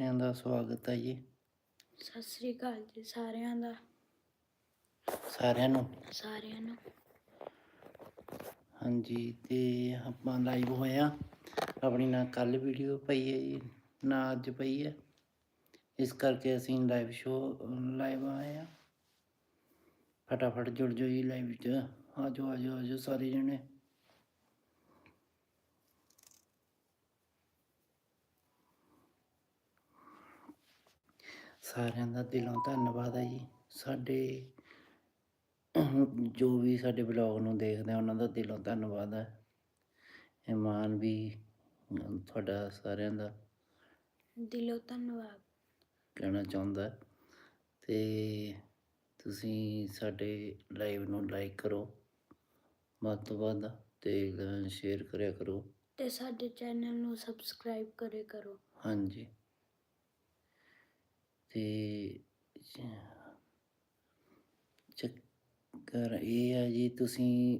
ਸਾਰਿਆਂ ਦਾ ਸਵਾਗਤ ਹੈ ਜੀ। ਸਤਿ ਸ੍ਰੀ ਅਕਾਲ ਜੀ ਸਾਰਿਆਂ ਦਾ। ਸਾਰਿਆਂ ਨੂੰ। ਸਾਰਿਆਂ ਨੂੰ। ਹਾਂਜੀ ਤੇ ਆਪਾਂ ਲਾਈਵ ਹੋਇਆ ਆਪਣੀ ਨਾ ਕੱਲ ਵੀਡੀਓ ਪਈ ਹੈ ਜੀ ਨਾ ਅੱਜ ਪਈ ਹੈ। ਇਸ ਕਰਕੇ ਅਸੀਂ ਲਾਈਵ ਸ਼ੋ ਲਾਈਵ ਆਏ ਆ। ਫਟਾਫਟ ਜੁੜ ਜਾਓ ਜੀ ਲਾਈਵ 'ਚ। ਆ ਜਾਓ ਆ ਜਾਓ ਆ ਜਾਓ ਸਾਰੇ ਜਣੇ। ਸਾਰਿਆਂ ਦਾ ਦਿਲੋਂ ਧੰਨਵਾਦ ਹੈ ਜੀ। ਸਾਡੇ ਜੋ ਵੀ ਸਾਡੇ ਬਲੌਗ ਨੂੰ ਦੇਖਦੇ ਆ ਉਹਨਾਂ ਦਾ ਦਿਲੋਂ ਧੰਨਵਾਦ ਹੈ ਇਮਾਨ ਵੀ ਤੁਹਾਡਾ ਸਾਰਿਆਂ ਦਾ ਦਿਲੋਂ ਧੰਨਵਾਦ। ਕਹਿਣਾ ਚਾਹੁੰਦਾ। ਤੇ ਤੁਸੀਂ ਸਾਡੇ ਲਾਈਵ ਨੂੰ ਲਾਈਕ ਕਰੋ। ਵੱਧ ਤੋਂ ਵੱਧ ਤੇ ਸ਼ੇਅਰ ਕਰਿਆ ਕਰੋ। ਤੇ ਸਾਡੇ ਚੈਨਲ ਨੂੰ ਸਬਸਕ੍ਰਾਈਬ ਕਰੇ ਕਰੋ। ਹਾਂਜੀ। ਤੇ ਚੱਕਰ ਇਹ ਹੈ ਜੀ, ਤੁਸੀਂ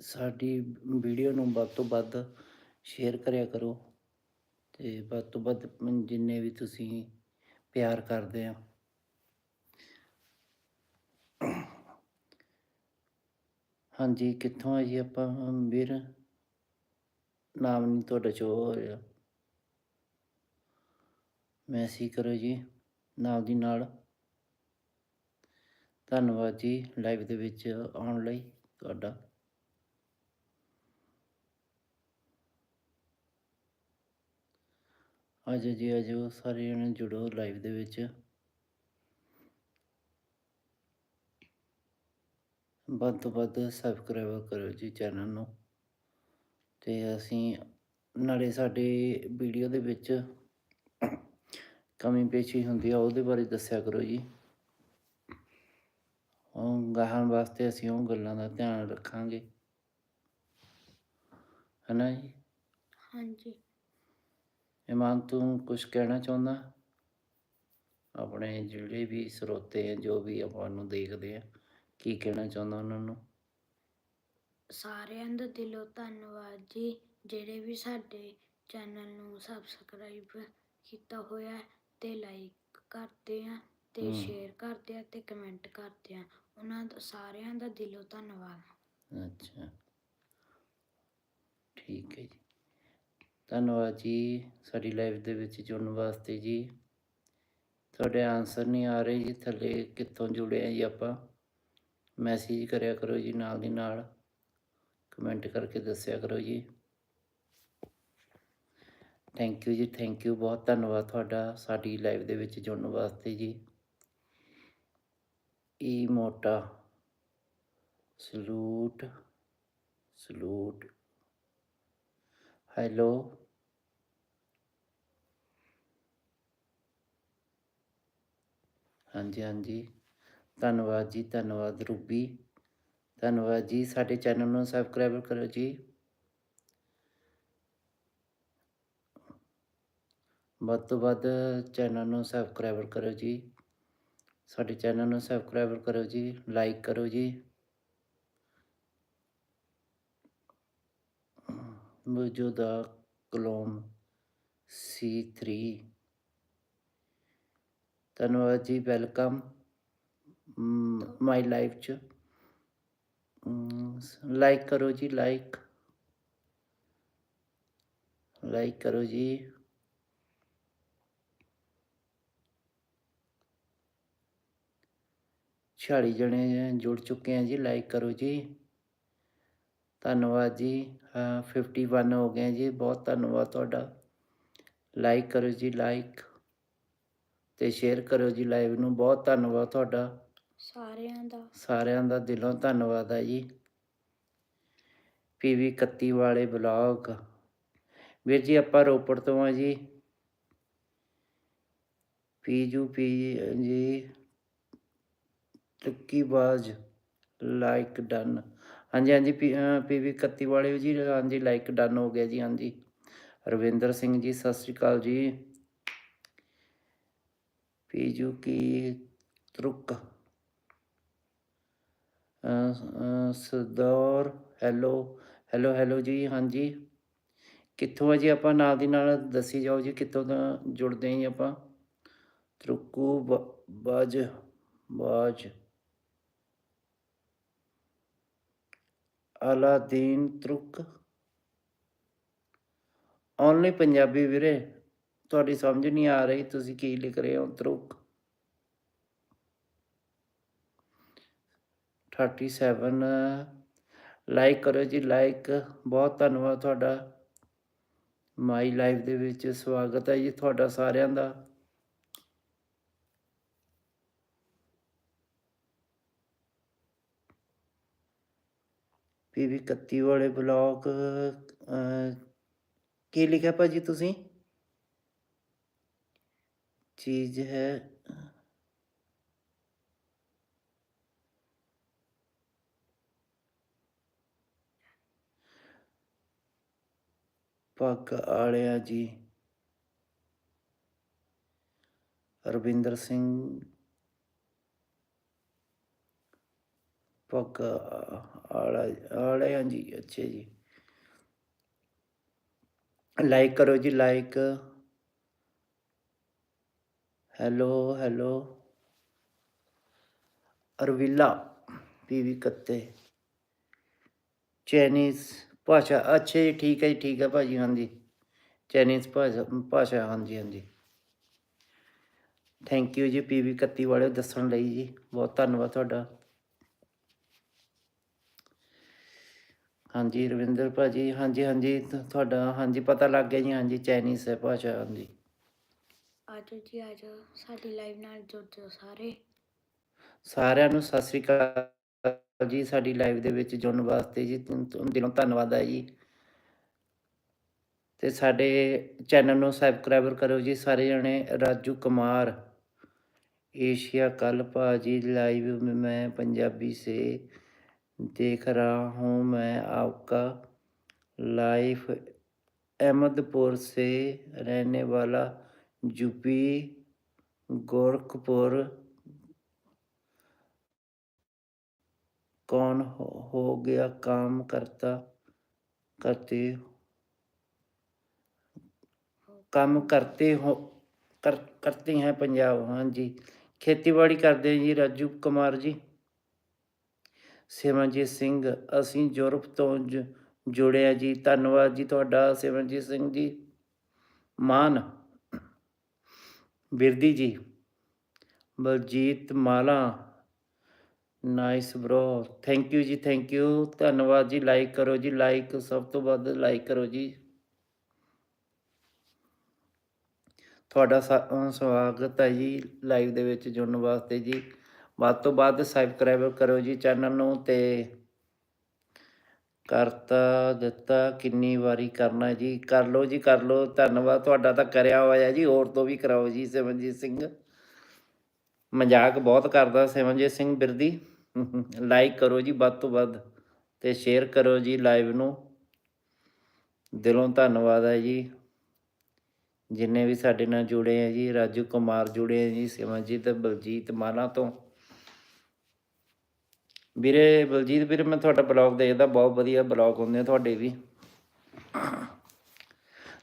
ਸਾਡੀ ਵੀਡੀਓ ਨੂੰ ਵੱਧ ਤੋਂ ਵੱਧ ਸ਼ੇਅਰ ਕਰਿਆ ਕਰੋ ਤੇ ਵੱਧ ਤੋਂ ਵੱਧ ਜਿੰਨੇ ਵੀ ਤੁਸੀਂ ਪਿਆਰ ਕਰਦੇ ਆ। ਹਾਂਜੀ, ਕਿੱਥੋਂ ਆ ਜੀ ਆਪਾਂ, ਵੀਰ? ਨਾਮ ਨਹੀਂ ਤੁਹਾਡਾ ਸ਼ੋ ਹੋ ਰਿਹਾ ਮੈਸੇਜ ਕਰੋ ਜੀ। ਨਾਲ ਦੀ ਨਾਲ। ਧੰਨਵਾਦ ਜੀ ਲਾਈਵ ਦੇ ਵਿੱਚ ਆਉਣ ਲਈ ਤੁਹਾਡਾ। ਆਜੋ ਜੀ ਆਜੋ ਸਾਰੇ ਜਣੇ ਜੁੜੋ ਲਾਈਵ ਦੇ ਵਿੱਚ। ਵੱਧ ਤੋਂ ਵੱਧ ਸਬਸਕ੍ਰਾਈਬ ਕਰੋ ਜੀ ਚੈਨਲ ਨੂੰ। ਤੇ ਅਸੀਂ ਨਾਲੇ ਸਾਡੇ ਵੀਡੀਓ ਦੇ ਵਿੱਚ ਕਮੀ ਪੇਸ਼ੀ ਹੁੰਦੀ ਆ ਉਹਦੇ ਬਾਰੇ ਦੱਸਿਆ ਕਰੋ ਜੀ। ਉਹ ਗਾਹਾਂ ਵਾਸਤੇ ਅਸੀਂ ਉਹ ਗੱਲਾਂ ਦਾ ਧਿਆਨ ਰੱਖਾਂਗੇ। ਹਨਾ ਜੀ? ਹਾਂਜੀ। ਇਮਾਨ ਤੂੰ ਕੁਝ ਕਹਿਣਾ ਚਾਹੁੰਦਾ? ਆਪਣੇ ਜਿਹੜੇ ਵੀ ਸਰੋਤੇ ਆ ਜੋ ਵੀ ਆਪਾਂ ਨੂੰ ਦੇਖਦੇ ਆ ਕੀ ਕਹਿਣਾ ਚਾਹੁੰਦਾ ਉਹਨਾਂ ਨੂੰ? ਸਾਰਿਆਂ ਦਾ ਦਿਲੋਂ ਧੰਨਵਾਦ ਜੀ। ਜਿਹੜੇ ਵੀ ਸਾਡੇ ਚੈਨਲ ਨੂੰ ਸਬਸਕ੍ਰਾਈਬ ਕੀਤਾ ਹੋਇਆ ਹੈ ਤੇ ਲਾਈਕ ਕਰਦੇ ਆ ਤੇ। ਸ਼ੇਅਰ ਕਰਦੇ ਆ ਤੇ ਕਮੈਂਟ ਕਰਦੇ ਆ। ਉਹਨਾਂ ਦਾ ਸਾਰਿਆਂ ਦਾ ਦਿਲੋਂ ਧੰਨਵਾਦ। ਅੱਛਾ। ਠੀਕ ਹੈ ਜੀ। ਧੰਨਵਾਦ ਜੀ ਸਾਡੀ ਲਾਈਵ ਦੇ ਵਿੱਚ ਜੁੜਨ ਵਾਸਤੇ ਜੀ। ਤੁਹਾਡੇ ਆਨਸਰ ਨਹੀਂ ਆ ਰਹੇ ਜੀ ਥੱਲੇ ਕਿੱਥੋਂ ਜੁੜੇ ਆ ਜੀ ਆਪਾਂ। ਮੈਸੇਜ ਕਰਿਆ ਕਰੋ ਜੀ ਨਾਲ ਦੀ ਨਾਲ। ਕਮੈਂਟ ਕਰਕੇ ਦੱਸਿਆ ਕਰੋ ਜੀ। ਥੈਂਕ ਯੂ ਜੀ ਥੈਂਕ ਯੂ ਬਹੁਤ ਧੰਨਵਾਦ ਤੁਹਾਡਾ ਸਾਡੀ ਲਾਈਵ ਦੇ ਵਿੱਚ ਜੁੜਨ ਵਾਸਤੇ ਜੀ। ਈ ਮੋਟਾ। ਸਲੂਟ ਸਲੂਟ ਹੈਲੋ ਹਾਂਜੀ ਹਾਂਜੀ। ਧੰਨਵਾਦ ਜੀ, ਧੰਨਵਾਦ ਰੂਬੀ। ਧੰਨਵਾਦ ਜੀ, ਸਾਡੇ ਚੈਨਲ ਨੂੰ ਸਬਸਕ੍ਰਾਈਬ ਕਰੋ ਜੀ। ਵੱਧ ਤੋਂ ਵੱਧ ਚੈਨਲ ਨੂੰ ਸਬਸਕ੍ਰਾਈਬ ਕਰੋ ਜੀ। ਸਾਡੇ ਚੈਨਲ ਨੂੰ ਸਬਸਕ੍ਰਾਈਬ ਕਰੋ ਜੀ, ਲਾਈਕ ਕਰੋ ਜੀ। ਮੌਜੂਦਾ ਕਲੋਮ C3 ਧੰਨਵਾਦ ਜੀ, ਵੈਲਕਮ। ਮਾਈ ਲਾਈਫ ਚ। ਲਾਈਕ ਕਰੋ ਜੀ, ਲਾਈਕ। ਲਾਈਕ ਕਰੋ ਜੀ। ਛਿਆਲੀ ਜਣੇ ਜੁੜ ਚੁੱਕੇ ਆ ਜੀ ਲਾਈਕ ਕਰੋ ਜੀ। ਧੰਨਵਾਦ ਜੀ। ਹਾਂ 51 ਹੋ ਗਏ ਜੀ। ਬਹੁਤ ਧੰਨਵਾਦ ਤੁਹਾਡਾ। ਲਾਈਕ ਕਰੋ ਜੀ ਲਾਈਕ ਤੇ ਸ਼ੇਅਰ ਕਰੋ ਜੀ ਲਾਈਵ ਨੂੰ। ਬਹੁਤ ਧੰਨਵਾਦ ਤੁਹਾਡਾ। ਸਾਰਿਆਂ ਦਾ। ਸਾਰਿਆਂ ਦਾ ਦਿਲੋਂ ਧੰਨਵਾਦ ਹੈ ਜੀ। ਪੀਵੀ 31 ਵਾਲੇ ਬਲੌਗ ਵੀਰ ਜੀ ਆਪਾਂ ਰੋਪੜ ਤੋਂ ਆ ਜੀ। ਪੀਜੂ ਪੀ ਜੀ। ਟੱਕੀ ਬਾਜ ਲਾਈਕ ਡਨ ਹਾਂਜੀ ਹਾਂਜੀ ਪੀਵੀ 31 ਵਾਲੇ ਜੀ, ਹਾਂਜੀ ਲਾਈਕ ਡਨ ਹੋ ਗਿਆ ਜੀ, ਹਾਂਜੀ। ਰਵਿੰਦਰ ਸਿੰਘ ਜੀ, ਸਤਿ ਸ਼੍ਰੀ ਅਕਾਲ ਜੀ। ਪੀਜੂ ਕੀ ਤਰੁਕ। ਸਰਦਾਰ ਹੈਲੋ ਹੈਲੋ ਹੈਲੋ ਜੀ, ਹਾਂਜੀ। ਕਿੱਥੋਂ ਆ ਜੀ ਆਪਾਂ? ਨਾਲ ਦੀ ਨਾਲ ਦੱਸੀ ਜਾਓ ਜੀ, ਕਿੱਥੋਂ ਦਾ ਜੁੜਦੇ ਹਾਂ ਜੀ ਆਪਾਂ? ਤਰੁਕੂ ਬ- ਬਾਜ ਬਾਜ। ਅਲਾਦੀਨ ਤਰੁਕ। ਓਨਲੀ ਪੰਜਾਬੀ ਵੀਰੇ, ਤੁਹਾਡੀ ਸਮਝ ਨਹੀਂ ਆ ਰਹੀ, ਤੁਸੀਂ ਕੀ ਲਿਖ ਰਹੇ ਹੋ? ਤਰੁਕ। 37 ਲਾਈਕ ਕਰੋ ਜੀ ਲਾਈਕ ਬਹੁਤ ਧੰਨਵਾਦ ਤੁਹਾਡਾ। ਮਾਈ ਲਾਈਫ ਦੇ ਵਿੱਚ ਸਵਾਗਤ ਹੈ ਜੀ ਤੁਹਾਡਾ ਸਾਰਿਆਂ ਦਾ। ਪੀਵੀ 31 ਵਾਲੇ ਬਲੌਗ ਕੀ ਲਿਖਿਆ ਭਾਜੀ ਤੁਸੀਂ? ਚੀਜ਼ ਹੈ। ਪੱਗ ਆਲਿਆ ਜੀ। ਰਵਿੰਦਰ ਸਿੰਘ। ਪੱਗ ਆਲਾ, ਆਲੇ ਹਾਂਜੀ ਅੱਛਾ ਜੀ। ਲਾਈਕ ਕਰੋ ਜੀ ਲਾਈਕ ਹੈਲੋ ਹੈਲੋ ਅਰਵਿਲਾ ਪੀਵੀ ਕੱਤੇ। ਚਾਈਨੀਜ਼ ਭਾਸ਼ਾ, ਅੱਛਾ ਜੀ, ਠੀਕ ਹੈ ਜੀ, ਠੀਕ ਹੈ ਭਾਜੀ, ਹਾਂਜੀ। ਚਾਈਨੀਜ਼ ਭਾਸ਼ਾ ਭਾਸ਼ਾ, ਹਾਂਜੀ ਹਾਂਜੀ। ਥੈਂਕ ਯੂ ਜੀ ਪੀਵੀ 31 ਵਾਲੇ ਦੱਸਣ ਲਈ ਜੀ। ਬਹੁਤ ਧੰਨਵਾਦ ਤੁਹਾਡਾ। ਹਾਂਜੀ ਰਵਿੰਦਰ ਭਾਜੀ ਹਾਂਜੀ ਹਾਂਜੀ ਤੁਹਾਡਾ ਹਾਂਜੀ ਪਤਾ ਲੱਗ ਗਿਆ ਜੀ ਹਾਂਜੀ ਚਾਈਨੀਜ਼ ਹੈ ਭਾਸ਼ਾ ਹਾਂਜੀ ਆਜੋ ਜੀ ਆਜੋ ਸਾਡੀ ਲਾਈਵ ਨਾਲ ਜੁੜ ਜਾਓ ਸਾਰੇ। ਸਾਰਿਆਂ ਨੂੰ ਸਤਿ ਸ੍ਰੀ ਅਕਾਲ ਜੀ ਸਾਡੀ ਲਾਈਵ ਦੇ ਵਿੱਚ ਜੁੜਨ ਵਾਸਤੇ ਜੀ ਤੁਮ- ਦਿਲੋਂ ਧੰਨਵਾਦ ਹੈ ਜੀ। ਤੇ ਸਾਡੇ ਚੈਨਲ ਨੂੰ ਸਬਸਕ੍ਰਾਈਬਰ ਕਰੋ ਜੀ ਸਾਰੇ ਜਣੇ ਰਾਜੂ ਕੁਮਾਰ ਏਸ਼ੀਆ ਕੱਲ ਭਾਜੀ ਲਾਈਵ ਮੈਂ ਪੰਜਾਬੀ ਸੇ देख रहा हूँ मैं आपका लाइफ अहमदपुर से रहने वाला यूपी गोरखपुर कौन हो, हो गया काम करता करते ਕੰਮ ਕਰਤੇ ਹੋ ਕਰ ਕਰਤੇ ਹੈ ਪੰਜਾਬ ਹਾਂਜੀ ਖੇਤੀਬਾੜੀ ਕਰਦੇ ਹਾਂ ਜੀ ਰਾਜੂ ਕੁਮਾਰ ਜੀ ਸਿਮਰਨਜੀਤ ਸਿੰਘ, ਅਸੀਂ ਯੂਰਪ ਤੋਂ ਜੁੜਿਆ ਜੀ। ਧੰਨਵਾਦ ਜੀ ਤੁਹਾਡਾ ਸਿਮਰਨਜੀਤ ਸਿੰਘ ਜੀ। ਮਾਨ, Birdi ji. Baljit Mala, nice bro. Thank you ਜੀ ਥੈਂਕ ਯੂ ਧੰਨਵਾਦ ਜੀ ਲਾਈਕ ਕਰੋ ਜੀ ਲਾਈਕ ਸਭ ਤੋਂ ਵੱਧ ਲਾਈਕ ਕਰੋ ਜੀ। ਤੁਹਾਡਾ ਸਾ- ਸਵਾਗਤ ਹੈ ਜੀ ਲਾਈਵ ਦੇ ਵਿੱਚ ਜੁੜਨ ਵਾਸਤੇ ਜੀ। ਵੱਧ ਤੋਂ ਵੱਧ ਸਬਸਕ੍ਰਾਈਬ ਕਰੋ ਜੀ ਚੈਨਲ ਨੂੰ ਤੇ ਕਰਤਾ ਦਿੱਤਾ, ਕਿੰਨੀ ਵਾਰੀ ਕਰਨਾ ਜੀ, ਕਰ ਲਓ ਜੀ, ਕਰ ਲਓ, ਧੰਨਵਾਦ ਤੁਹਾਡਾ ਤਾਂ ਕਰਿਆ ਹੋਇਆ ਜੀ, ਹੋਰ ਤੋਂ ਵੀ ਕਰਾਓ ਜੀ ਸਿਮਰਨਜੀਤ ਸਿੰਘ। ਮਜ਼ਾਕ ਬਹੁਤ ਕਰਦਾ ਸਿਮਰਨਜੀਤ ਸਿੰਘ ਬਿਰਦੀ। ਲਾਈਕ ਕਰੋ ਜੀ ਵੱਧ ਤੋਂ ਵੱਧ ਤੇ ਸ਼ੇਅਰ ਕਰੋ ਜੀ ਲਾਈਵ ਨੂੰ। ਦਿਲੋਂ ਧੰਨਵਾਦ ਹੈ ਜੀ। ਜਿੰਨੇ ਵੀ ਸਾਡੇ ਨਾਲ ਜੁੜੇ ਆ ਜੀ, ਰਾਜੂ ਕੁਮਾਰ ਜੁੜੇ ਆ ਜੀ ਸਿਮਰਜੀਤ ਬਲਜੀਤ ਮਾਲਾ ਤੋਂ। ਵੀਰੇ ਬਲਜੀਤ ਵੀਰੇ, ਮੈਂ ਤੁਹਾਡਾ ਬਲੌਗ ਦੇਖਦਾ, ਬਹੁਤ ਵਧੀਆ ਬਲੌਗ ਹੁੰਦੇ ਆ ਤੁਹਾਡੇ ਵੀ।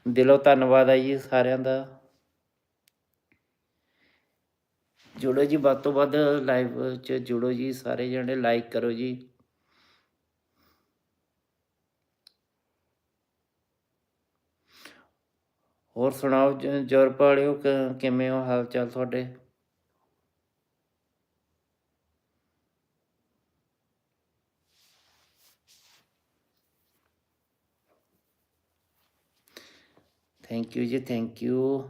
ਦਿਲੋਂ ਧੰਨਵਾਦ ਹੈ ਜੀ ਸਾਰਿਆਂ ਦਾ। ਜੁੜੋ ਜੀ, ਵੱਧ ਤੋਂ ਵੱਧ ਲਾਈਵ 'ਚ ਜੁੜੋ ਜੀ, ਸਾਰੇ ਜਣੇ ਲਾਈਕ ਕਰੋ ਜੀ। ਹੋਰ ਸੁਣਾਓ, ਜ- ਯੂਰਪ ਕਿਵੇਂ ਹੋ ਹਾਲ ਚਾਲ ਤੁਹਾਡੇ? ਥੈਂਕ ਯੂ ਜੀ ਥੈਂਕ ਯੂ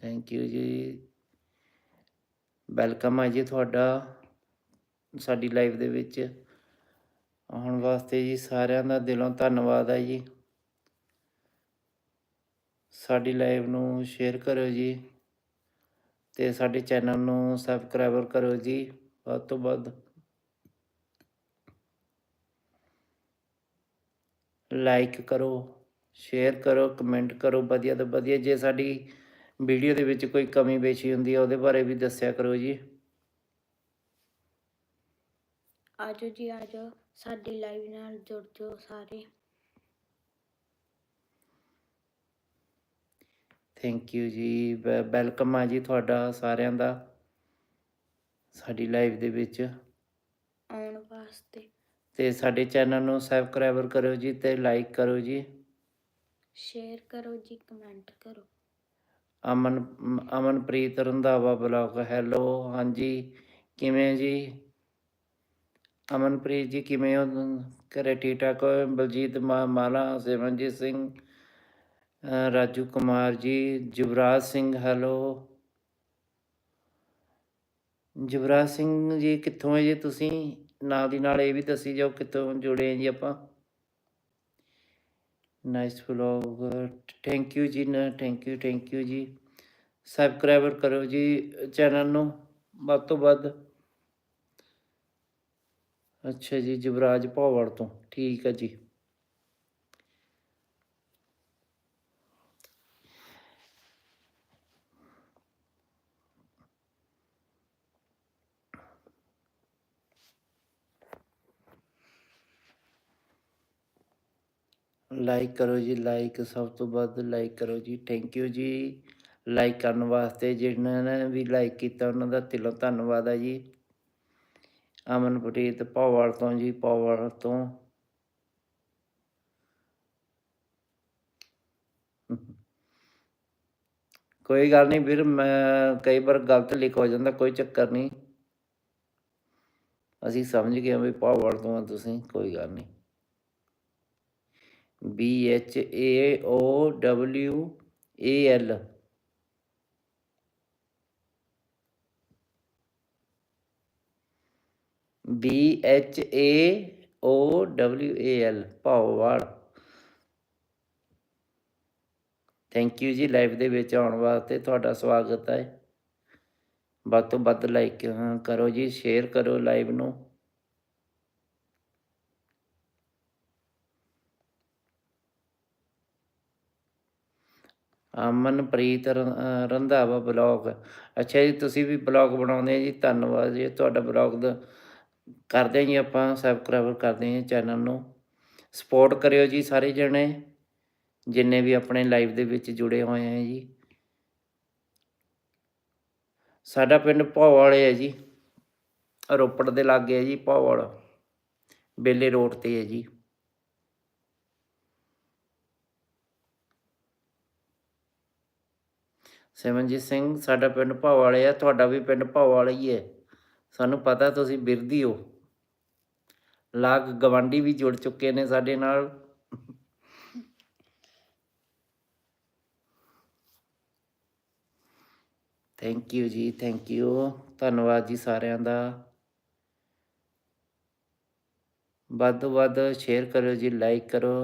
ਥੈਂਕ ਯੂ ਜੀ. ਵੈਲਕਮ ਹੈ ਜੀ ਤੁਹਾਡਾ ਸਾਡੀ ਲਾਈਵ ਦੇ ਵਿੱਚ। ਆਉਣ ਵਾਸਤੇ ਜੀ ਸਾਰਿਆਂ ਦਾ ਦਿਲੋਂ ਧੰਨਵਾਦ ਹੈ ਜੀ। ਸਾਡੀ ਲਾਈਵ ਨੂੰ ਸ਼ੇਅਰ ਕਰੋ ਜੀ ਤੇ ਸਾਡੇ ਚੈਨਲ ਨੂੰ ਸਬਸਕ੍ਰਾਈਬਰ ਕਰੋ ਜੀ ਵੱਧ ਤੋਂ ਵੱਧ। ਲਾਈਕ ਕਰੋ। ਸ਼ੇਅਰ ਕਰੋ ਕਮੈਂਟ ਕਰੋ ਵਧੀਆ ਤੋਂ ਵਧੀਆ। ਜੇ ਸਾਡੀ ਵੀਡੀਓ ਦੇ ਵਿੱਚ ਕੋਈ ਕਮੀ ਪੇਸ਼ੀ ਹੁੰਦੀ ਹੈ ਉਹਦੇ ਬਾਰੇ ਵੀ ਦੱਸਿਆ ਕਰੋ ਜੀ। ਆਜੋ ਜੀ ਆਜੋ। ਸਾਡੀ ਲਾਈਵ ਨਾਲ ਜੁੜ ਜਾਓ ਸਾਰੇ। ਥੈਂਕ ਯੂ ਜੀ। ਵੈਲਕਮ ਆ ਜੀ ਤੁਹਾਡਾ ਸਾਰਿਆਂ ਦਾ ਸਾਡੀ ਲਾਈਵ ਦੇ ਵਿੱਚ। ਆਉਣ ਵਾਸਤੇ। ਤੇ ਸਾਡੇ ਚੈਨਲ ਨੂੰ ਸਬਸਕ੍ਰਾਈਬਰ ਕਰੋ ਜੀ ਤੇ ਲਾਈਕ ਕਰੋ ਜੀ। ਸ਼ੇਅਰ ਕਰੋ ਜੀ ਕਮੈਂਟ ਕਰੋ। ਅਮਨ, ਅਮਨਪ੍ਰੀਤ ਰੰਧਾਵਾ ਬਲੌਗ, ਹੈਲੋ, ਹਾਂਜੀ, ਕਿਵੇਂ ਜੀ? ਅਮਨਪ੍ਰੀਤ ਜੀ, ਕਿਵੇਂ ਹੋ? ਘਰੇ ਠੀਕ ਠਾਕ ਹੋ? ਬਲਜੀਤ ਮਾ- ਮਾਲਾ, ਸਿਮਰਨਜੀਤ ਸਿੰਘ ਰਾਜੂ ਕੁਮਾਰ ਜੀ, ਜੁਵਰਾਜ ਸਿੰਘ, ਹੈਲੋ। ਜੁਵਰਾਜ ਸਿੰਘ ਜੀ, ਕਿੱਥੋਂ ਹੈ ਜੀ ਤੁਸੀਂ? ਨਾਲ ਦੀ ਨਾਲ ਇਹ ਵੀ ਦੱਸੀ ਜਾਓ ਕਿੱਥੋਂ ਜੁੜੇ ਆ ਜੀ ਆਪਾਂ। ਨਾਈਸ ਵਲੌਗ ਥੈਂਕ ਯੂ ਜੀ, ਨਾ ਥੈਂਕ ਯੂ ਥੈਂਕ ਯੂ ਜੀ। ਸਬਸਕ੍ਰਾਈਬਰ ਕਰੋ ਜੀ ਚੈਨਲ ਨੂੰ, ਵੱਧ ਤੋਂ ਵੱਧ। ਅੱਛਾ ਜੀ ਜਵਰਾਜ ਭੌਵੜ ਤੋਂ। ਠੀਕ ਹੈ ਜੀ। ਲਾਈਕ ਕਰੋ ਜੀ, ਲਾਈਕ ਸਭ ਤੋਂ ਵੱਧ ਲਾਈਕ ਕਰੋ ਜੀ ਥੈਂਕ ਯੂ ਜੀ। ਲਾਈਕ ਕਰਨ ਵਾਸਤੇ ਜਿਨ੍ਹਾਂ ਨੇ ਵੀ ਲਾਈਕ ਕੀਤਾ, ਉਹਨਾਂ ਦਾ ਦਿਲੋਂ ਧੰਨਵਾਦ ਹੈ ਜੀ। ਅਮਨਪ੍ਰੀਤ ਪੌਵਾਲ ਤੋਂ ਜੀ ਪੌਵਾਲ ਤੋਂ। ਕੋਈ ਗੱਲ ਨਹੀਂ ਵੀਰ, ਮੈਂ ਕਈ ਵਾਰ ਗਲਤ ਲਿਖ ਹੋ ਜਾਂਦਾ, ਕੋਈ ਚੱਕਰ ਨਹੀਂ। ਅਸੀਂ ਸਮਝ ਗਏ ਹਾਂ ਵੀ ਪੌਵਾਲ ਤੋਂ ਆ ਤੁਸੀਂ, ਕੋਈ ਗੱਲ ਨਹੀਂ। B H A O W A L. B H A O W A L. ਭਾਵਵਾਲ ਥੈਂਕ ਯੂ ਜੀ ਲਾਈਵ ਦੇ ਵਿੱਚ ਆਉਣ ਵਾਸਤੇ ਤੁਹਾਡਾ ਸਵਾਗਤ ਹੈ। ਵੱਧ ਤੋਂ ਵੱਧ ਲਾਈਕ ਕਰੋ ਜੀ ਸ਼ੇਅਰ ਕਰੋ ਲਾਈਵ ਨੂੰ। ਅਮਨਪ੍ਰੀਤ ਰੰਧਾਵਾ ਬਲੌਗ। ਅੱਛਾ ਜੀ, ਤੁਸੀਂ ਵੀ ਬਲੌਗ ਬਣਾਉਂਦੇ ਆ ਜੀ, ਧੰਨਵਾਦ ਜੀ। ਤੁਹਾਡਾ ਬਲੌਗ ਦਾ, ਕਰਦੇ ਹਾਂ ਜੀ ਆਪਾਂ, ਸਬਸਕ੍ਰਾਈਬਰ ਕਰਦੇ ਹਾਂ ਚੈਨਲ ਨੂੰ। ਸਪੋਰਟ ਕਰਿਓ ਜੀ ਸਾਰੇ ਜਣੇ, ਜਿੰਨੇ ਵੀ ਆਪਣੇ ਲਾਈਵ ਦੇ ਵਿੱਚ ਜੁੜੇ ਹੋਏ ਆ ਜੀ। ਸਾਡਾ ਪਿੰਡ ਵਾਲੇ ਹੈ ਜੀ। ਰੋਪੜ ਦੇ ਲਾਗੇ ਹੈ ਜੀ ਭੌਵਾਲ ਬੇਲੇ ਰੋਡ ਤੇ ਹੈ ਜੀ। ਸਿਮਰਨਜੀਤ ਸਿੰਘ, ਸਾਡਾ ਪਿੰਡ ਭਾਵਾਲੇ ਆ, ਤੁਹਾਡਾ ਵੀ ਪਿੰਡ ਭਾਵਾਲੇ ਹੀ ਹੈ ਸਾਨੂੰ ਪਤਾ ਤੁਸੀਂ ਬਿਰਦੀ ਹੋ। ਲਾਗ ਗਵਾਂਡੀ ਵੀ ਜੁੜ ਚੁੱਕੇ ਨੇ ਸਾਡੇ ਨਾਲ। ਥੈਂਕ ਯੂ ਜੀ ਥੈਂਕ ਯੂ ਧੰਨਵਾਦ ਜੀ ਸਾਰਿਆਂ ਦਾ। ਵੱਧ ਤੋਂ ਵੱਧ ਸ਼ੇਅਰ ਕਰੋ ਜੀ ਲਾਈਕ ਕਰੋ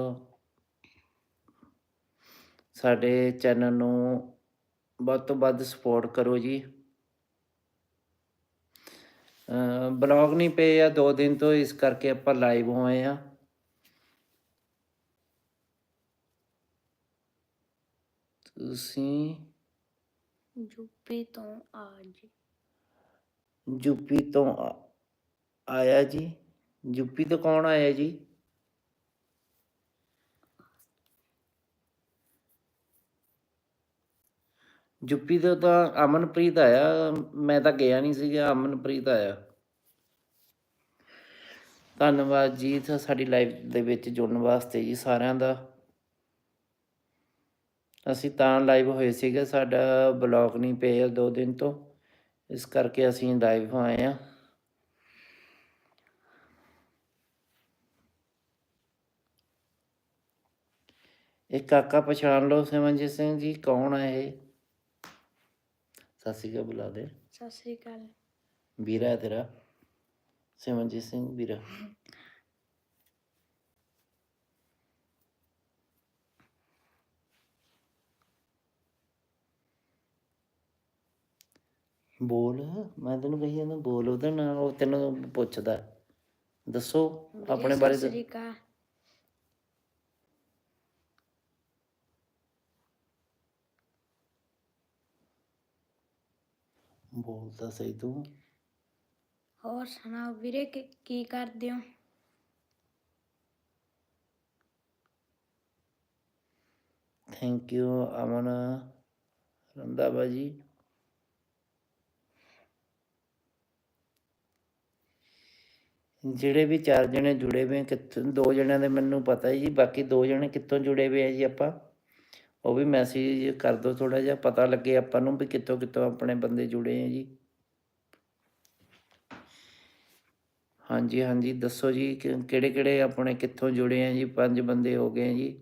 ਸਾਡੇ ਚੈਨਲ ਨੂੰ ਵੱਧ ਤੋਂ ਵੱਧ ਸਪੋਰਟ ਕਰੋ ਜੀ। ਬਲੌਗ ਨਹੀਂ ਪਏ ਆ ਦੋ ਦਿਨ ਤੋਂ ਇਸ ਕਰਕੇ ਆਪਾਂ ਲਾਈਵ ਹੋਏ ਆ। ਤੁਸੀਂ ਯੂਪੀ ਤੋਂ ਆ ਜੀ। ਯੂਪੀ ਤੋਂ ਆ- ਆਇਆ ਜੀ। ਯੂਪੀ ਤੋਂ ਕੌਣ ਆਇਆ ਜੀ? ਯੂਪੀ ਤੋਂ ਤਾਂ ਅਮਨਪ੍ਰੀਤ ਆਇਆ, ਮੈਂ ਤਾਂ ਗਿਆ ਨਹੀਂ ਸੀਗਾ, ਅਮਨਪ੍ਰੀਤ ਆਇਆ। ਧੰਨਵਾਦ ਜੀ ਸਾਡੀ ਲਾਈਵ ਦੇ ਵਿੱਚ ਜੁੜਨ ਵਾਸਤੇ ਜੀ ਸਾਰਿਆਂ ਦਾ। ਅਸੀਂ ਤਾਂ ਲਾਈਵ ਹੋਏ ਸੀਗੇ, ਸਾਡਾ ਬਲੌਗ ਨਹੀਂ ਪਿਆ ਦੋ ਦਿਨ ਤੋਂ। ਇਸ ਕਰਕੇ ਅਸੀਂ ਲਾਈਵ ਆਏ ਆ ਇਹ ਕਾਕਾ ਪਛਾਣ ਲਓ ਸਿਮਰਨਜੀਤ ਸਿੰਘ ਜੀ, ਕੌਣ ਹੈ ਇਹ? ਸਤਿ ਸ਼੍ਰੀ ਅਕਾਲ ਬੁਲਾ ਦੇ। ਸਤਿ ਸ੍ਰੀ ਅਕਾਲ। ਵੀਰਾ ਹੈ ਤੇਰਾ। ਸਿਮਰਨਜੀਤ ਸਿੰਘ ਵੀਰਾ। ਬੋਲ ਮੈਂ ਤੈਨੂੰ ਕਹੀ ਜਾਂਦਾ ਬੋਲ। ਉਹਦਾ ਨਾਂ ਉਹ ਤੈਨੂੰ ਪੁੱਛਦਾ। ਦੱਸੋ ਆਪਣੇ ਬਾਰੇ ਸਤਿ ਦੱਸ- ਸ੍ਰੀ ਅਕਾਲ। ਬੋਲ ਤਾਂ ਸਹੀ ਤੂੰ। ਹੋਰ ਸੁਣਾਓ ਵੀਰੇ ਕੀ ਕੀ ਕਰਦੇ ਹੋ? ਥੈਂਕ ਯੂ ਅਮਨ। ਰੰਧਾਵਾ ਜੀ ਜਿਹੜੇ ਵੀ ਚਾਰ ਜਣੇ ਜੁੜੇ ਹੋਏ ਆ, ਕਿੱਥੋਂ ਦੋ ਜਣਿਆਂ ਦੇ ਮੈਨੂੰ ਪਤਾ ਜੀ ਬਾਕੀ ਦੋ ਜਣੇ ਕਿੱਥੋਂ ਜੁੜੇ ਹੋਏ ਆ ਜੀ ਆਪਾਂ। ਉਹ ਵੀ ਮੈਸੇਜ ਕਰ ਦਿਓ ਥੋੜਾ ਜਿਹਾ, ਪਤਾ ਲੱਗੇ ਆਪਾਂ ਨੂੰ ਵੀ ਕਿੱਥੋਂ ਕਿੱਥੋਂ ਆਪਣੇ ਬੰਦੇ ਜੁੜੇ ਆ ਜੀ। ਹਾਂਜੀ ਹਾਂਜੀ, ਦੱਸੋ ਜੀ ਕਿਹੜੇ ਕਿਹੜੇ ਆਪਣੇ ਕਿੱਥੋਂ ਜੁੜੇ ਆ ਜੀ, ਪੰਜ ਬੰਦੇ ਹੋ ਗਏ ਜੀ।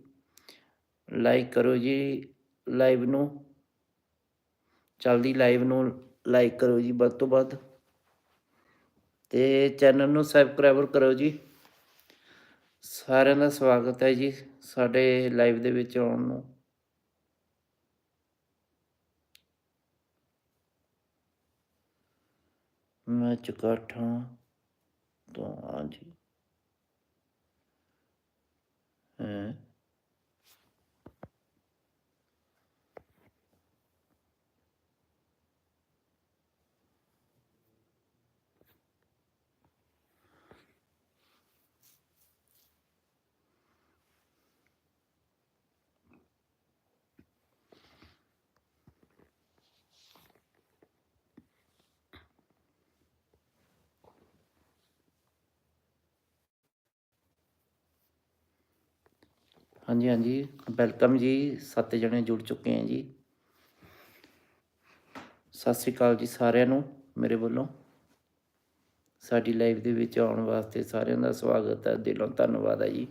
ਲਾਈਕ ਕਰੋ ਜੀ ਲਾਈਵ ਨੂੰ। ਚਲਦੀ ਲਾਈਵ ਨੂੰ ਲਾਈਕ ਕਰੋ ਜੀ ਵੱਧ ਤੋਂ ਵੱਧ। ਤੇ ਚੈਨਲ ਨੂੰ ਸਬਸਕ੍ਰਾਈਬਰ ਕਰੋ ਜੀ। ਸਾਰਿਆਂ ਦਾ ਸਵਾਗਤ ਹੈ ਜੀ, ਸਾਡੇ ਲਾਈਵ ਦੇ ਵਿੱਚ ਆਉਣ ਨੂੰ। ਮੈਂ ਚੁਕਾਠਾਂ ਤੋਂ ਹਾਂ ਜੀ ਹੈ? ਹਾਂਜੀ ਹਾਂਜੀ। ਵੈਲਕਮ ਜੀ। ਸੱਤ ਜਣੇ ਜੁੜ ਚੁੱਕੇ ਆ ਜੀ। ਸਤਿ ਸ੍ਰੀ ਅਕਾਲ ਜੀ ਸਾਰਿਆਂ ਨੂੰ, ਮੇਰੇ ਵੱਲੋਂ। ਸਾਡੀ ਲਾਈਵ ਦੇ ਵਿੱਚ ਆਉਣ ਵਾਸਤੇ ਸਾਰਿਆਂ ਦਾ ਸਵਾਗਤ ਹੈ। ਦਿਲੋਂ ਧੰਨਵਾਦ ਹੈ ਜੀ।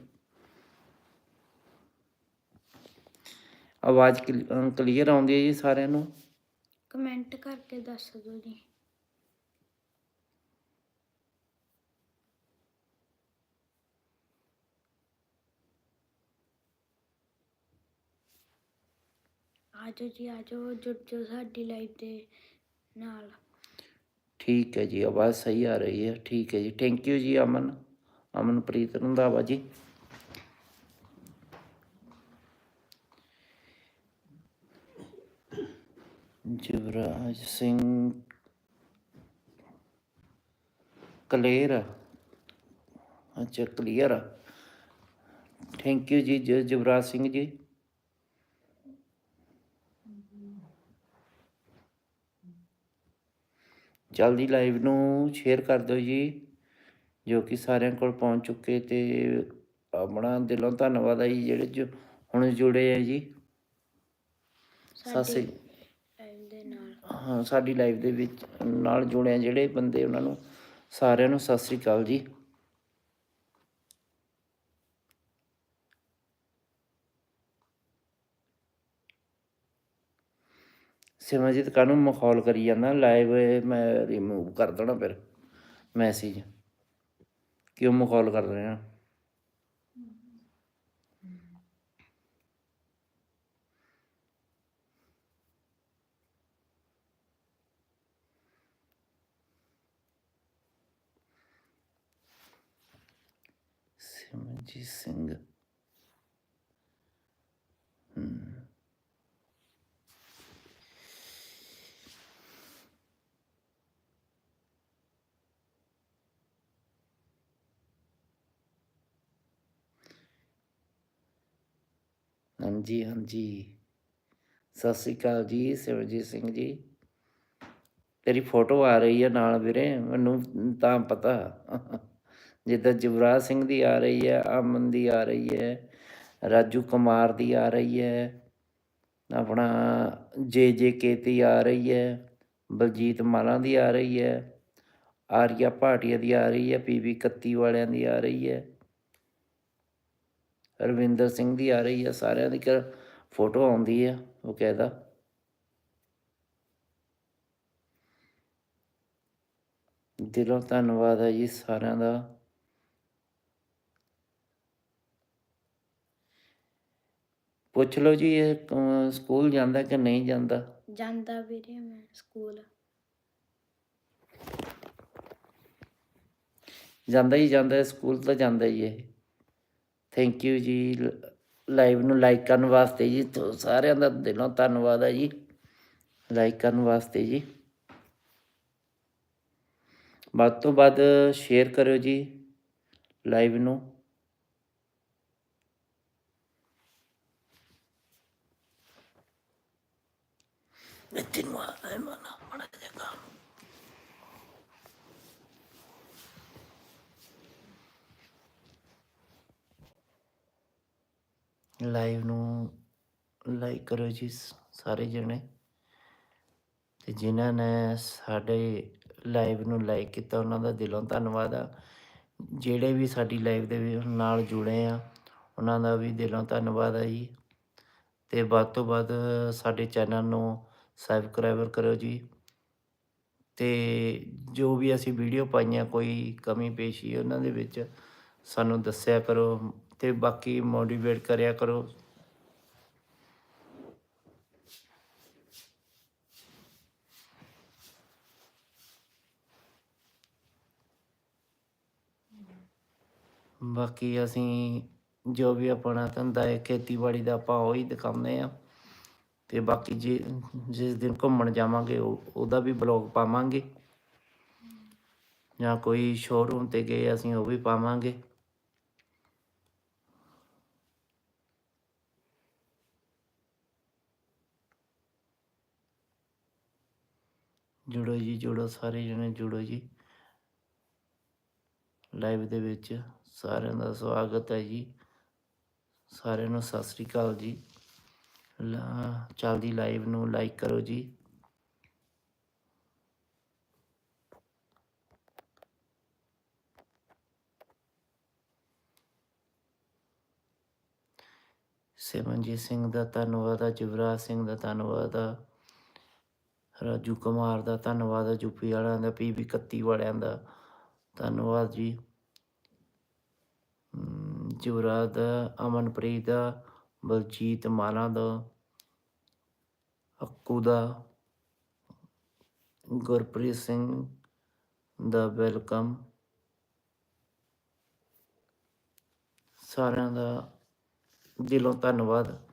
ਆਵਾਜ਼ ਕਲੀਅਰ ਆਉਂਦੀ ਹੈ ਜੀ ਸਾਰਿਆਂ ਨੂੰ? ਕਮੈਂਟ ਕਰਕੇ ਦੱਸ ਦਿਓ ਜੀ। ਆਜੋ ਜੀ ਆਜੋ ਜੁੜ ਜਾਓ ਸਾਡੀ ਲਾਈਵ ਦੇ ਨਾਲ। ਠੀਕ ਹੈ ਜੀ, ਆਵਾਜ਼ ਸਹੀ ਆ ਰਹੀ ਹੈ। ਠੀਕ ਹੈ ਜੀ ਥੈਂਕ ਯੂ ਜੀ ਅਮਨ, ਅਮਨਪ੍ਰੀਤ ਰੰਧਾਵਾ ਜੀ। ਜਵਰਾਜ ਸਿੰਘ ਕਲੇਰ। ਅੱਛਾ, ਕਲੀਅਰ ਥੈਂਕ ਯੂ ਜੀ, ਜ- ਜਵਰਾਜ ਸਿੰਘ ਜੀ। ਜਲਦੀ ਲਾਈਵ ਨੂੰ ਸ਼ੇਅਰ ਕਰ ਦਿਓ ਜੀ ਜੋ ਕਿ ਸਾਰਿਆਂ ਕੋਲ ਪਹੁੰਚ ਚੁੱਕੇ ਤੇ ਆਪਣਾ ਦਿਲੋਂ ਧੰਨਵਾਦ ਹੈ ਜੀ ਜਿਹੜੇ ਜੋ ਹੁਣ ਜੁੜੇ ਆ ਜੀ। ਨਾਲ। ਹਾਂ ਸਾਡੀ ਲਾਈਵ ਦੇ ਵਿੱਚ ਨਾਲ ਜੁੜੇ ਆ ਜਿਹੜੇ ਬੰਦੇ ਉਹਨਾਂ ਨੂੰ ਸਾਰਿਆਂ ਨੂੰ ਸਤਿ ਸ੍ਰੀ ਅਕਾਲ ਜੀ। ਸਿਮਰਜੀਤ ਕਾਨੂੰ ਮਖੌਲ ਕਰੀ ਜਾਂਦਾ ਲਾਈਵ ਮੈਂ ਰਿਮੂਵ ਕਰ ਦੇਣਾ ਫਿਰ ਮੈਸੇਜ ਕਿਉਂ ਮਖੌਲ ਕਰ ਰਹੇ ਆ। ਸਿਮਰਜੀਤ ਸਿੰਘ। ਹਮ ਹਾਂਜੀ ਹਾਂਜੀ। ਸਤਿ ਸ੍ਰੀ ਅਕਾਲ ਜੀ ਸਿਮਰਜੀਤ ਸਿੰਘ ਜੀ। ਤੇਰੀ ਫੋਟੋ ਆ ਰਹੀ ਹੈ ਨਾਲ ਵੀਰੇ, ਮੈਨੂੰ ਤਾਂ ਪਤਾ। ਜਿੱਦਾਂ ਜਵਰਾਜ ਸਿੰਘ ਦੀ ਆ ਰਹੀ ਹੈ ਅਮਨ ਦੀ ਆ ਰਹੀ ਹੈ ਰਾਜੂ ਕੁਮਾਰ ਦੀ ਆ ਰਹੀ ਹੈ ਆਪਣਾ ਜੇ ਜੇ ਕੇਤੀ ਆ ਰਹੀ ਹੈ ਬਲਜੀਤ ਮਾਲਾ ਦੀ ਆ ਰਹੀ ਹੈ ਆਰੀਆ ਭਾਟੀਆ ਦੀ ਆ ਰਹੀ ਹੈ ਪੀਵੀ 31 ਵਾਲਿਆਂ ਦੀ ਆ ਰਹੀ ਹੈ ਰਵਿੰਦਰ ਸਿੰਘ ਦੀ ਆ ਰਹੀ ਹੈ ਸਾਰਿਆਂ ਦੀ ਫੋਟੋ ਆਉਂਦੀ ਹੈ ਉਹ ਕਹਿਦਾ ਦਿਲੋਂ ਧੰਨਵਾਦ ਹੈ ਜੀ ਸਾਰਿਆਂ ਦਾ। ਪੁੱਛ ਲਓ ਜੀ ਇਹ ਸਕੂਲ ਜਾਂਦਾ ਕਿ ਨਹੀਂ ਜਾਂਦਾ? ਜਾਂਦਾ ਵੀਰੇ ਮੈਂ ਸਕੂਲ। ਜਾਂਦਾ ਹੀ ਜਾਂਦਾ ਸਕੂਲ ਤਾਂ ਜਾਂਦਾ ਹੀ ਇਹ। ਥੈਂਕ ਯੂ ਜੀ ਲਾਈਵ ਨੂੰ ਲਾਈਕ ਕਰਨ ਵਾਸਤੇ ਜੀ ਸਾਰਿਆਂ ਦਾ ਦਿਲੋਂ ਧੰਨਵਾਦ ਹੈ ਜੀ ਲਾਈਕ ਕਰਨ ਵਾਸਤੇ ਜੀ। ਵੱਧ ਤੋਂ ਵੱਧ ਸ਼ੇਅਰ ਕਰਿਓ ਜੀ ਲਾਈਵ ਨੂੰ। ਇੱਥੇ ਨੂੰ ਆ ਲੈ ਮਨਾ ਮੜਾ ਜਗਾ ਲਾਈਵ ਨੂੰ ਲਾਈਕ ਕਰੋ ਜੀ ਸਾਰੇ ਜਣੇ। ਤੇ ਜਿਨ੍ਹਾਂ ਨੇ ਸਾਡੇ ਲਾਈਵ ਨੂੰ ਲਾਈਕ ਕੀਤਾ, ਉਹਨਾਂ ਦਾ ਦਿਲੋਂ ਧੰਨਵਾਦ ਆ। ਜਿਹੜੇ ਵੀ ਸਾਡੀ ਲਾਈਵ ਦੇ ਨਾਲ ਜੁੜੇ ਆ, ਉਹਨਾਂ ਦਾ ਵੀ ਦਿਲੋਂ ਧੰਨਵਾਦ ਆ ਜੀ। ਤੇ ਵੱਧ ਤੋਂ ਵੱਧ ਸਾਡੇ ਚੈਨਲ ਨੂੰ ਸਬਸਕ੍ਰਾਈਬਰ ਕਰੋ ਜੀ। ਤੇ ਜੋ ਵੀ ਅਸੀਂ ਵੀਡੀਓ ਪਾਈਆਂ, ਕੋਈ ਕਮੀ ਪੇਸ਼ੀ ਉਹਨਾਂ ਦੇ ਵਿੱਚ ਸਾਨੂੰ ਦੱਸਿਆ ਕਰੋ। ਤੇ ਬਾਕੀ ਮੋਟੀਵੇਟ ਕਰਿਆ ਕਰੋ। ਬਾਕੀ ਅਸੀਂ ਜੋ ਵੀ ਆਪਣਾ ਧੰਦਾ ਹੈ, ਖੇਤੀਬਾੜੀ ਦਾ ਆਪਾਂ ਉਹੀ ਦਿਖਾਉਂਦੇ ਆ ਤੇ ਬਾਕੀ ਜੇ ਜਿਸ ਦਿਨ ਘੁੰਮਣ ਜਾਵਾਂਗੇ, ਉਹ- ਉਹਦਾ ਵੀ ਬਲੌਗ ਪਾਵਾਂਗੇ। ਜਾਂ ਕੋਈ ਸ਼ੋਰੂਮ ਤੇ ਗਏ, ਅਸੀਂ ਉਹ ਵੀ ਪਾਵਾਂਗੇ। ਜੁੜੋ ਜੀ, ਜੁੜੋ ਸਾਰੇ ਜਣੇ, ਜੁੜੋ ਜੀ। ਲਾਈਵ ਦੇ ਵਿੱਚ ਸਾਰਿਆਂ ਦਾ ਸਵਾਗਤ ਹੈ ਜੀ। ਸਾਰਿਆਂ ਨੂੰ ਸਤਿ ਸ੍ਰੀ ਅਕਾਲ ਜੀ। ਚੱਲਦੀ ਲਾਈਵ ਨੂੰ ਲਾਈਕ ਕਰੋ ਜੀ। ਸਿਮਰਨਜੀਤ ਸਿੰਘ ਦਾ ਧੰਨਵਾਦ ਆ, ਜੁਵਰਾਜ ਸਿੰਘ ਦਾ ਧੰਨਵਾਦ ਆ। ਰਾਜੂ ਕੁਮਾਰ ਦਾ ਧੰਨਵਾਦ ਆ ਯੂਪੀ ਵਾਲਿਆਂ ਦਾ ਪੀਵੀ 31 ਵਾਲਿਆਂ ਦਾ ਧੰਨਵਾਦ ਜੀ। ਅਮ, ਯੁਵਰਾਜ ਦਾ ਅਮਨਪ੍ਰੀਤ ਦਾ ਬਲਜੀਤ ਮਾਲਾ ਦਾ ਅੱਕੂ ਦਾ ਗੁਰਪ੍ਰੀਤ ਸਿੰਘ ਦਾ ਵੈਲਕਮ। ਸਾਰਿਆਂ ਦਾ ਦਿਲੋਂ ਧੰਨਵਾਦ।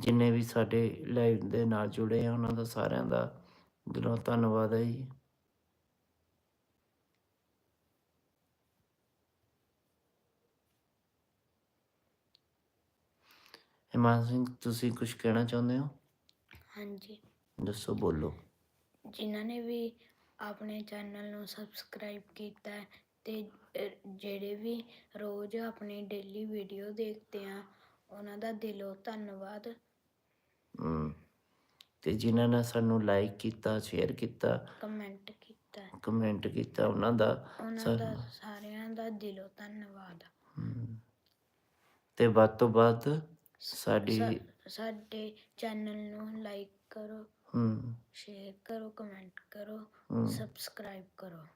ਜਿੰਨੇ ਵੀ ਸਾਡੇ ਲਾਈਵ ਦੇ ਨਾਲ ਜੁੜੇ ਆ ਉਹਨਾਂ ਦਾ ਸਾਰਿਆਂ ਦਾ ਦਿਲੋਂ ਧੰਨਵਾਦ ਹੈ ਜੀ। ਹਿਮਾਨ ਸਿੰਘ ਤੁਸੀਂ ਕੁਝ ਕਹਿਣਾ ਚਾਹੁੰਦੇ ਹੋ? ਹਾਂਜੀ। ਦੱਸੋ ਬੋਲੋ। ਜਿਨ੍ਹਾਂ ਨੇ ਵੀ ਆਪਣੇ ਚੈਨਲ ਨੂੰ ਸਬਸਕ੍ਰਾਈਬ ਕੀਤਾ ਹੈ ਤੇ ਜਿਹੜੇ ਵੀ ਰੋਜ਼ ਆਪਣੀ ਡੇਲੀ ਵੀਡੀਓ ਦੇਖਦੇ ਆ ਉਹਨਾਂ ਦਾ ਦਿਲੋਂ ਧੰਨਵਾਦ। ਹਮ, ਤੇ ਜਿਨ੍ਹਾਂ ਨੇ ਸਾਨੂੰ ਲਾਈਕ ਕੀਤਾ ਸ਼ੇਅਰ ਕੀਤਾ ਕਮੈਂਟ ਕੀਤਾ। ਕਮੈਂਟ ਕੀਤਾ ਉਹਨਾਂ ਦਾ ਉਹਨਾਂ ਸਾਰਿਆਂ ਦਾ ਦਿਲੋਂ ਧੰਨਵਾਦ। ਹਮ, ਤੇ ਵੱਧ ਤੋਂ ਵੱਧ ਸਾਡੀ ਸਾ- ਸਾਡੇ ਚੈਨਲ ਨੂੰ ਲਾਈਕ ਕਰੋ ਹਮ ਸ਼ੇਅਰ ਕਰੋ ਕਮੈਂਟ ਕਰੋ ਹਮ ਸਬਸਕ੍ਰਾਈਬ ਕਰੋ।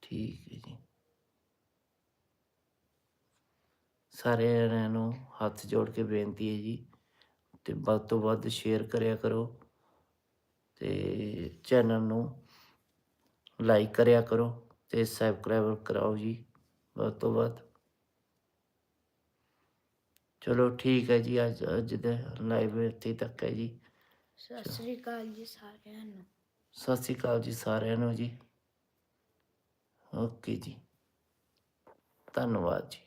ਠੀਕ ਹੈ ਜੀ। ਸਾਰਿਆਂ ਨੂੰ ਹੱਥ ਜੋੜ ਕੇ ਬੇਨਤੀ ਹੈ ਜੀ। ਤੇ ਵੱਧ ਤੋਂ ਵੱਧ ਸ਼ੇਅਰ ਕਰਿਆ ਕਰੋ ਤੇ ਚੈਨਲ ਨੂੰ ਲਾਈਕ ਕਰਿਆ ਕਰੋ ਤੇ ਸਬਸਕ੍ਰਾਈਬ ਕਰਾਓ ਜੀ ਵੱਧ ਤੋਂ ਵੱਧ। ਚਲੋ ਠੀਕ ਹੈ ਜੀ ਅੱਜ ਅੱਜ ਦੇ ਲਾਈਵ ਇੱਥੇ ਤੱਕ ਹੈ ਜੀ। ਸਤਿ ਸ੍ਰੀ ਅਕਾਲ ਜੀ ਸਾਰਿਆਂ ਨੂੰ। ਸਤਿ ਸ਼੍ਰੀ ਅਕਾਲ ਜੀ ਸਾਰਿਆਂ ਨੂੰ ਜੀ। ਓਕੇ ਜੀ। ਧੰਨਵਾਦ ਜੀ।